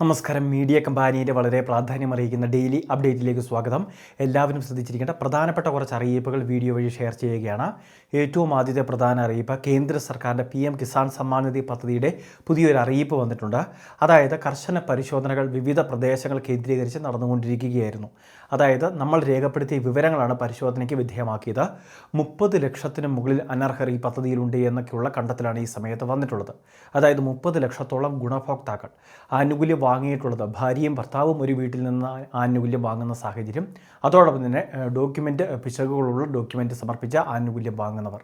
നമസ്കാരം. മീഡിയ കമ്പാനിയുടെ വളരെ പ്രാധാന്യം അറിയിക്കുന്ന ഡെയിലി അപ്ഡേറ്റിലേക്ക് സ്വാഗതം. എല്ലാവരും ശ്രദ്ധിച്ചിരിക്കേണ്ട പ്രധാനപ്പെട്ട കുറച്ച് അറിയിപ്പുകൾ വീഡിയോ വഴി ഷെയർ ചെയ്യുകയാണ്. ഏറ്റവും ആദ്യത്തെ പ്രധാന അറിയിപ്പ് കേന്ദ്ര സർക്കാരിന്റെ പി എം കിസാൻ സമ്മാൻ നിധി പദ്ധതിയുടെ പുതിയൊരു അറിയിപ്പ് വന്നിട്ടുണ്ട്. അതായത് കർശന പരിശോധനകൾ വിവിധ പ്രദേശങ്ങൾ കേന്ദ്രീകരിച്ച് നടന്നുകൊണ്ടിരിക്കുകയായിരുന്നു. അതായത് നമ്മൾ രേഖപ്പെടുത്തിയ വിവരങ്ങളാണ് പരിശോധനയ്ക്ക് വിധേയമാക്കിയത്. മുപ്പത് ലക്ഷത്തിന് മുകളിൽ അനർഹർ ഈ പദ്ധതിയിലുണ്ട് എന്നൊക്കെയുള്ള കണ്ടെത്തലാണ് ഈ സമയത്ത് വന്നിട്ടുള്ളത്. അതായത് മുപ്പത് ലക്ഷത്തോളം ഗുണഭോക്താക്കൾ. ആനുകൂല്യം വാങ്ങിയിട്ടുള്ളത്. ഭാര്യയും ഭർത്താവും ഒരു വീട്ടിൽ നിന്ന് ആനുകൂല്യം വാങ്ങുന്ന സാഹചര്യം. അതോടൊപ്പം തന്നെ ഡോക്യുമെന്റ് പിശകുകളുള്ള ഡോക്യുമെന്റ് സമർപ്പിച്ച ആനുകൂല്യം വാങ്ങുന്നവർ.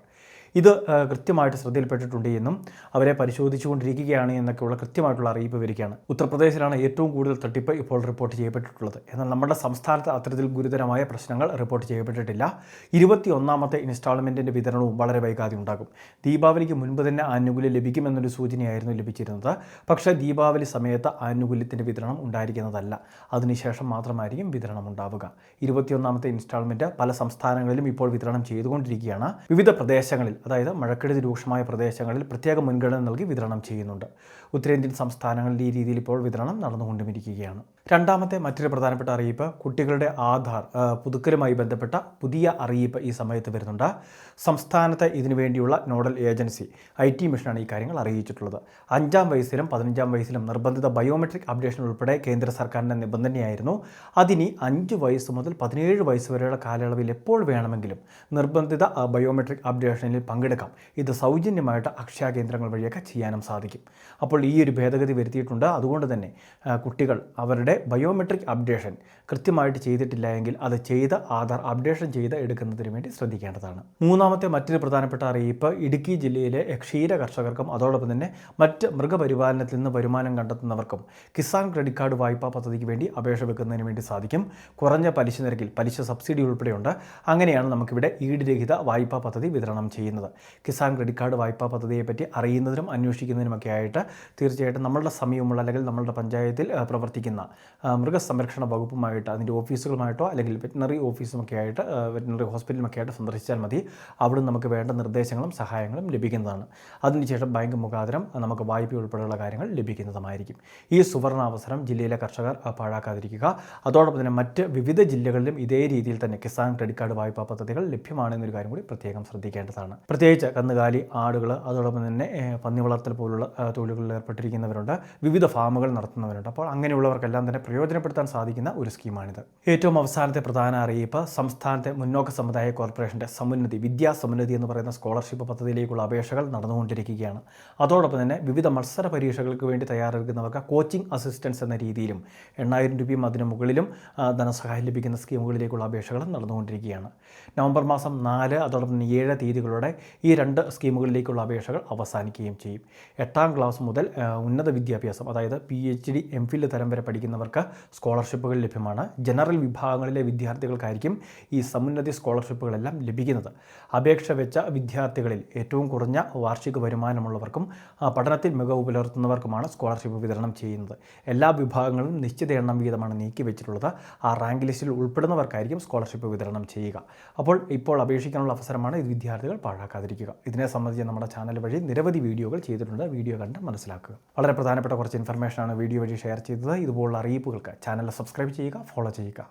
ഇത് കൃത്യമായിട്ട് ശ്രദ്ധയിൽപ്പെട്ടിട്ടുണ്ട് എന്നും അവരെ പരിശോധിച്ചുകൊണ്ടിരിക്കുകയാണ് എന്നൊക്കെയുള്ള കൃത്യമായിട്ടുള്ള അറിയിപ്പ് വരികയാണ്. ഉത്തർപ്രദേശിലാണ് ഏറ്റവും കൂടുതൽ തട്ടിപ്പ് ഇപ്പോൾ റിപ്പോർട്ട് ചെയ്യപ്പെട്ടിട്ടുള്ളത്. എന്നാൽ നമ്മുടെ സംസ്ഥാനത്ത് അത്തരത്തിൽ ഗുരുതരമായ പ്രശ്നങ്ങൾ റിപ്പോർട്ട് ചെയ്യപ്പെട്ടിട്ടില്ല. ഇരുപത്തി ഒന്നാമത്തെ ഇൻസ്റ്റാൾമെന്റിന്റെ വിതരണവും വളരെ വൈകാതെ ഉണ്ടാകും. ദീപാവലിക്ക് മുൻപ് തന്നെ ആനുകൂല്യം ലഭിക്കുമെന്നൊരു സൂചനയായിരുന്നു ലഭിച്ചിരുന്നത്. പക്ഷേ ദീപാവലി സമയത്ത് ആനുകൂല്യത്തിന്റെ വിതരണം ഉണ്ടായിരിക്കുന്നതല്ല. അതിനുശേഷം മാത്രമായിരിക്കും വിതരണം ഉണ്ടാവുക. ഇരുപത്തിയൊന്നാമത്തെ ഇൻസ്റ്റാൾമെന്റ് പല സംസ്ഥാനങ്ങളിലും ഇപ്പോൾ വിതരണം ചെയ്തുകൊണ്ടിരിക്കുകയാണ്. വിവിധ പ്രദേശങ്ങളിൽ അതായത് മഴക്കെടുതി രൂക്ഷമായ പ്രദേശങ്ങളിൽ പ്രത്യേക മുൻഗണന നൽകി വിതരണം ചെയ്യുന്നുണ്ട്. ഉത്തരേന്ത്യൻ സംസ്ഥാനങ്ങളിൽ ഈ രീതിയിൽ ഇപ്പോൾ വിതരണം നടന്നുകൊണ്ടിരിക്കുകയാണ് രണ്ടാമത്തെ മറ്റൊരു പ്രധാനപ്പെട്ട അറിയിപ്പ് കുട്ടികളുടെ ആധാർ പുതുക്കലുമായി ബന്ധപ്പെട്ട പുതിയ അറിയിപ്പ് ഈ സമയത്ത് വരുന്നുണ്ട്. സംസ്ഥാനത്തെ ഇതിനുവേണ്ടിയുള്ള നോഡൽ ഏജൻസി ഐ ടി മിഷനാണ് ഈ കാര്യങ്ങൾ അറിയിച്ചിട്ടുള്ളത്. അഞ്ചാം വയസ്സിലും പതിനഞ്ചാം വയസ്സിലും നിർബന്ധിത ബയോമെട്രിക് അപ്ഡേഷൻ ഉൾപ്പെടെ കേന്ദ്ര സർക്കാരിന്റെ നിബന്ധനയായിരുന്നു അതിനി അഞ്ച് വയസ്സ് മുതൽ പതിനേഴ് വയസ്സ് വരെയുള്ള കാലയളവിൽ എപ്പോൾ വേണമെങ്കിലും നിർബന്ധിത ബയോമെട്രിക് അപ്ഡേഷനിൽ പങ്കെടുക്കാം. ഇത് സൗജന്യമായിട്ട് അക്ഷയ കേന്ദ്രങ്ങൾ വഴിയൊക്കെ ചെയ്യാനും സാധിക്കും. അപ്പോൾ ഈ ഒരു ഭേദഗതി വരുത്തിയിട്ടുണ്ട്. അതുകൊണ്ട് തന്നെ കുട്ടികൾ അവരുടെ ബയോമെട്രിക് അപ്ഡേഷൻ കൃത്യമായിട്ട് ചെയ്തിട്ടില്ല എങ്കിൽ അത് ചെയ്ത ആധാർ അപ്ഡേഷൻ ചെയ്ത് എടുക്കുന്നതിന് വേണ്ടി ശ്രദ്ധിക്കേണ്ടതാണ്. മൂന്നാമത്തെ മറ്റൊരു പ്രധാനപ്പെട്ട അറിയിപ്പ് ഇടുക്കി ജില്ലയിലെ ക്ഷീര കർഷകർക്കും അതോടൊപ്പം തന്നെ മറ്റ് മൃഗപരിപാലനത്തിൽ നിന്ന് വരുമാനം കണ്ടെത്തുന്നവർക്കും കിസാൻ ക്രെഡിറ്റ് കാർഡ് വായ്പാ പദ്ധതിക്ക് വേണ്ടി അപേക്ഷ വെക്കുന്നതിന് വേണ്ടി സാധിക്കും. കുറഞ്ഞ പലിശ നിരക്കിൽ പലിശ സബ്സിഡി ഉൾപ്പെടെയുണ്ട്. അങ്ങനെയാണ് നമുക്കിവിടെ ഈടുരഹിത വായ്പാ പദ്ധതി വിതരണം ചെയ്യുന്നത്. കിസാൻ ക്രെഡിറ്റ് കാർഡ് വായ്പാ പദ്ധതിയെപ്പറ്റി അറിയുന്നതിനും അന്വേഷിക്കുന്നതിനുമൊക്കെ ആയിട്ട് തീർച്ചയായിട്ടും നമ്മളുടെ സമയമുള്ള അല്ലെങ്കിൽ നമ്മളുടെ പഞ്ചായത്തിൽ പ്രവർത്തിക്കുന്ന മൃഗസംരക്ഷണ വകുപ്പുമായിട്ട് അതിന്റെ ഓഫീസുകളുമായിട്ടോ അല്ലെങ്കിൽ വെറ്റിനറി ഓഫീസുമൊക്കെ ആയിട്ട് വെറ്റിനറി ഹോസ്പിറ്റലുമൊക്കെ ആയിട്ട് സന്ദർശിച്ചാൽ മതി. അവിടെ നമുക്ക് വേണ്ട നിർദ്ദേശങ്ങളും സഹായങ്ങളും ലഭിക്കുന്നതാണ്. അതിനുശേഷം ബാങ്ക് മുഖാന്തരം നമുക്ക് വായ്പ ഉൾപ്പെടെയുള്ള കാര്യങ്ങൾ ലഭിക്കുന്നതുമായിരിക്കും. ഈ സുവർണാവസരം ജില്ലയിലെ കർഷകർ പാഴാക്കാതിരിക്കുക. അതോടൊപ്പം തന്നെ മറ്റ് വിവിധ ജില്ലകളിലും ഇതേ രീതിയിൽ തന്നെ കിസാൻ ക്രെഡിറ്റ് കാർഡ് വായ്പാ പദ്ധതികൾ ലഭ്യമാണെന്നൊരു കാര്യം കൂടി പ്രത്യേകം ശ്രദ്ധിക്കേണ്ടതാണ്. പ്രത്യേകിച്ച് കന്നുകാലി ആടുകൾ അതോടൊപ്പം തന്നെ പന്നി വളർത്തൽ പോലുള്ള തൊഴിലുകളിൽ ഏർപ്പെട്ടിരിക്കുന്നവരുണ്ട്. വിവിധ ഫാമുകൾ നടത്തുന്നവരുണ്ട്. അപ്പോൾ അങ്ങനെയുള്ളവർക്കെല്ലാം തന്നെ പ്രയോജനപ്പെടുത്താൻ സാധിക്കുന്ന ഒരു സ്കീമാണിത്. ഏറ്റവും അവസാനത്തെ പ്രധാന അറിയിപ്പ് സംസ്ഥാനത്തെ മുന്നോക്ക സമുദായ കോർപ്പറേഷന്റെ സമുന്നതി വിദ്യാ സമുന്നതി എന്ന് പറയുന്ന സ്കോളർഷിപ്പ് പദ്ധതിയിലേക്കുള്ള അപേക്ഷകൾ നടന്നുകൊണ്ടിരിക്കുകയാണ്. അതോടൊപ്പം തന്നെ വിവിധ മത്സര പരീക്ഷകൾക്ക് വേണ്ടി തയ്യാറെടുക്കുന്നവർക്ക് കോച്ചിംഗ് അസിസ്റ്റൻസ് എന്ന രീതിയിലും എണ്ണായിരം രൂപയും അതിന് മുകളിലും ധനസഹായം ലഭിക്കുന്ന സ്കീമുകളിലേക്കുള്ള അപേക്ഷകൾ നടന്നുകൊണ്ടിരിക്കുകയാണ്. നവംബർ മാസം നാല് അതോടൊപ്പം തന്നെ ഏഴ് തീയതികളോടെ ഈ രണ്ട് സ്കീമുകളിലേക്കുള്ള അപേക്ഷകൾ അവസാനിക്കുകയും ചെയ്യും. എട്ടാം ക്ലാസ് മുതൽ ഉന്നത വിദ്യാഭ്യാസം അതായത് P H D M phil തരം വരെ പഠിക്കുന്നവർക്ക് സ്കോളർഷിപ്പുകൾ ലഭ്യമാണ്. ജനറൽ വിഭാഗങ്ങളിലെ വിദ്യാർത്ഥികൾക്കായിരിക്കും ഈ സമുന്നതി സ്കോളർഷിപ്പുകളെല്ലാം ലഭിക്കുന്നത്. അപേക്ഷ വെച്ച വിദ്യാർത്ഥികളിൽ ഏറ്റവും കുറഞ്ഞ വാർഷിക വരുമാനമുള്ളവർക്കും പഠനത്തിൽ മികവ് പുലർത്തുന്നവർക്കുമാണ് സ്കോളർഷിപ്പ് വിതരണം ചെയ്യുന്നത്. എല്ലാ വിഭാഗങ്ങളും നിശ്ചിത എണ്ണം വീതമാണ് നീക്കി വെച്ചിട്ടുള്ളത്. ആ റാങ്ക് ലിസ്റ്റിൽ ഉൾപ്പെടുന്നവർക്കായിരിക്കും സ്കോളർഷിപ്പ് വിതരണം ചെയ്യുക. അപ്പോൾ ഇപ്പോൾ അപേക്ഷിക്കാനുള്ള അവസരമാണ് ഇത് വിദ്യാർത്ഥികൾ പാഴാക്കാതിരിക്കുക. ഇതിനെ സംബന്ധിച്ച് നമ്മുടെ ചാനൽ വഴി നിരവധി വീഡിയോകൾ ചെയ്തിട്ടുണ്ട്. വീഡിയോ കണ്ട് മനസ്സിലാക്കുക. വളരെ പ്രധാനപ്പെട്ട കുറച്ച് ഇൻഫർമേഷനാണ് വീഡിയോ വഴി ഷെയർ ചെയ്തത്. ഇതുപോലുള്ള അറിയിപ്പുകൾക്ക് ചാനൽ സബ്സ്ക്രൈബ് ചെയ്യുക ഫോളോ ചെയ്യുക.